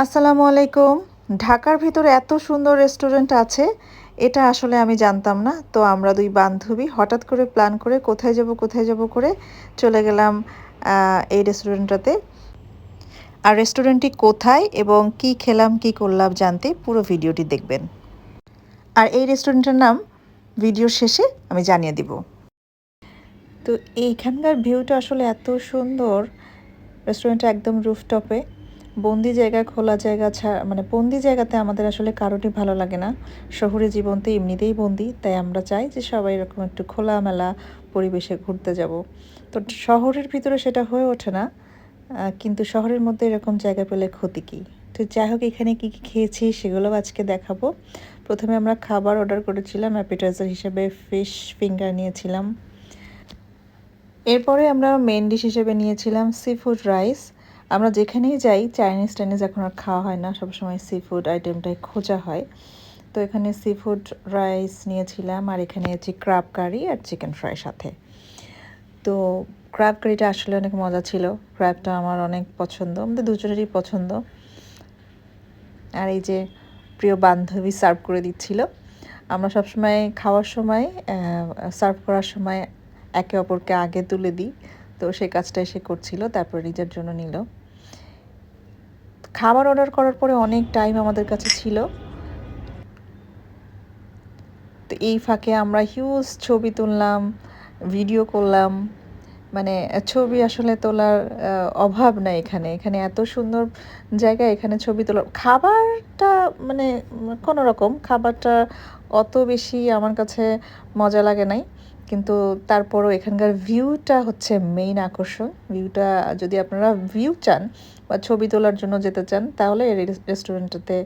আসসালামু আলাইকুম। ঢাকার ভিতরে এত সুন্দর রেস্টুরেন্ট আছে, এটা আসলে আমি জানতাম না। তো আমরা দুই বান্ধবী হঠাৎ করে প্ল্যান করে কোথায় যাব কোথায় যাব করে চলে গেলাম এই রেস্টুরেন্টটাতে। আর রেস্টুরেন্টটি কোথায় এবং কি খেলাম, কি করলাম জানতে পুরো ভিডিওটি দেখবেন। আর এই রেস্টুরেন্টের নাম ভিডিওর শেষে আমি জানিয়ে দিব। তো এইখানকার ভিউটা আসলে এত সুন্দর, রেস্টুরেন্টটা একদম রুফটপে। বন্দি জায়গা, খোলা জায়গা ছাড়া মানে বন্দি জায়গাতে আমাদের আসলে কারোরই ভালো লাগে না। শহুরে জীবন তো এমনিতেই বন্দি, তাই আমরা চাই যে সবাই এরকম একটু খোলামেলা পরিবেশে ঘুরতে যাব। তো শহরের ভিতরে সেটা হয়ে ওঠে না কিন্তু শহরের মধ্যে এরকম জায়গা পেলে ক্ষতি কী? তো যাই হোক, এখানে কী কী খেয়েছি সেগুলো আজকে দেখাবো। প্রথমে আমরা খাবার অর্ডার করেছিলাম অ্যাপিটাইজার হিসেবে ফিশ ফিঙ্গার নিয়েছিলাম। এরপরে আমরা মেন ডিশ হিসেবে নিয়েছিলাম সি ফুড রাইস আমরা যেখানেই যাই চাইনিজ টাইনিজ এখন আর খাওয়া হয় না। সবসময় সি ফুড আইটেমটাই খোঁজা হয়। তো এখানে সি ফুড রাইস নিয়েছিলাম আর এখানে নিয়েছি ক্রাব কারি আর চিকেন ফ্রাই সাথে। তো ক্র্যাব কারিটা আসলে অনেক মজা ছিল। ক্র্যাবটা আমার অনেক পছন্দ। আমাদের দুজনেরই পছন্দ। আর এই যে প্রিয় বান্ধবী সার্ভ করে দিচ্ছিল। আমরা সবসময় খাওয়ার সময় সার্ভ করার সময় একে অপরকে আগে তুলে দিই। তো সেই কাজটাই সে করছিল, তারপর নিজের জন্য নিল। খাবার অর্ডার করার পরে অনেক টাইম আমাদের কাছে ছিল। তো এই ফাঁকে আমরা হিউজ ছবি তুললাম ভিডিও করলাম। মানে ছবি আসলে তোলার অভাব নাই এখানে। এখানে এত সুন্দর জায়গা এখানে ছবি তোলার, খাবারটা মানে কোনো রকম, খাবারটা অত বেশি আমার কাছে মজা লাগে নাই। কিন্তু তারপরও এখানকার ভিউটা হচ্ছে মেইন আকর্ষণ। ভিউটা যদি আপনারা ভিউ চান বা ছবি তোলার জন্য যেতে চান, তাহলে এই রেস্টুরেন্টটাতে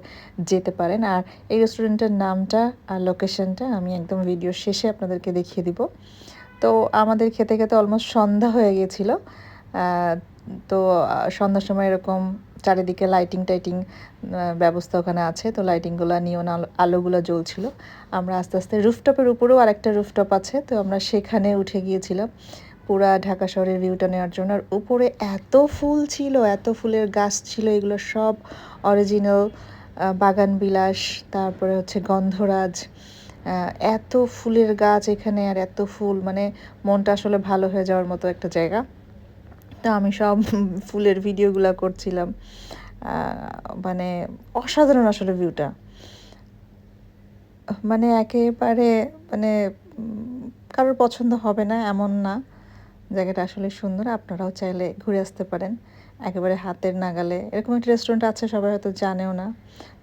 যেতে পারেন। আর এই রেস্টুরেন্টের নামটা আর লোকেশনটা আমি একদম ভিডিও শেষে আপনাদেরকে দেখিয়ে দিব। তো আমাদের খেতে খেতে অলমোস্ট সন্ধ্যা হয়ে গিয়েছিল তো সন্ধ্যার সময় এরকম চারিদিকে লাইটিং টাইটিং ব্যবস্থা ওখানে আছে। তো লাইটিংগুলো নিয়ন আলো, আলোগুলো জ্বলছিল। আমরা আস্তে আস্তে রুফটপের উপরেও আরেকটা রুফটপ আছে। তো আমরা সেখানে উঠে গিয়েছিলাম। পুরা ঢাকা শহরের ভিউটা নেওয়ার জন্য। আর উপরে এত ফুল ছিল, এত ফুলের গাছ ছিল, এগুলো সব অরিজিনাল বাগান বিলাস, তারপরে হচ্ছে গন্ধরাজ। এত ফুলের গাছ এখানে, আর এত ফুল মানে মনটা আসলে ভালো হয়ে যাওয়ার মতো একটা জায়গা। তো আমি সব ফুলের ভিডিওগুলো করছিলাম। মানে অসাধারণ আসলে ভিউটা মানে একেবারে মানে কারোর পছন্দ হবে না, এমন না। জায়গাটা আসলে সুন্দর, আপনারাও চাইলে ঘুরে আসতে পারেন। একেবারে হাতের নাগালে। এরকম একটা রেস্টুরেন্ট আছে, সবাই হয়তো জানেও না।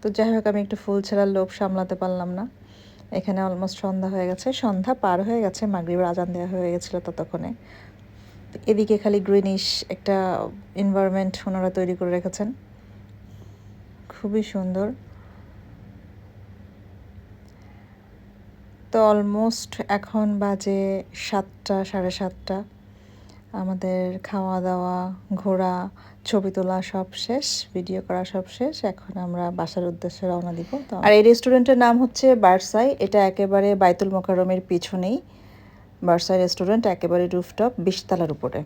তো যাই হোক, আমি একটু ফুল ছেঁড়ার লোভ সামলাতে পারলাম না। এখানে অলমোস্ট সন্ধ্যা হয়ে গেছে। সন্ধ্যা পার হয়ে গেছে, মাগরিবের আজান দেওয়া হয়ে গেছিল ততক্ষণে। এদিকে খালি গ্রিনিশ একটা এনভায়রনমেন্ট ওনারা তৈরি করে রেখেছেন। খুবই সুন্দর। তো অলমোস্ট এখন বাজে সাতটা সাড়ে সাতটা। আমাদের খাওয়া দাওয়া ঘোরা ছবি তোলা সব শেষ ভিডিও করা সব শেষ। এখন আমরা বাসার উদ্দেশ্যে রওনা দিব। আর এই রেস্টুরেন্টের নাম হচ্ছে বার্সাই। এটা একেবারে বাইতুল মোকারমের পিছনেই। বার্সাই রেস্টুরেন্ট একেবারে রুফটপ বিশতলার উপরে।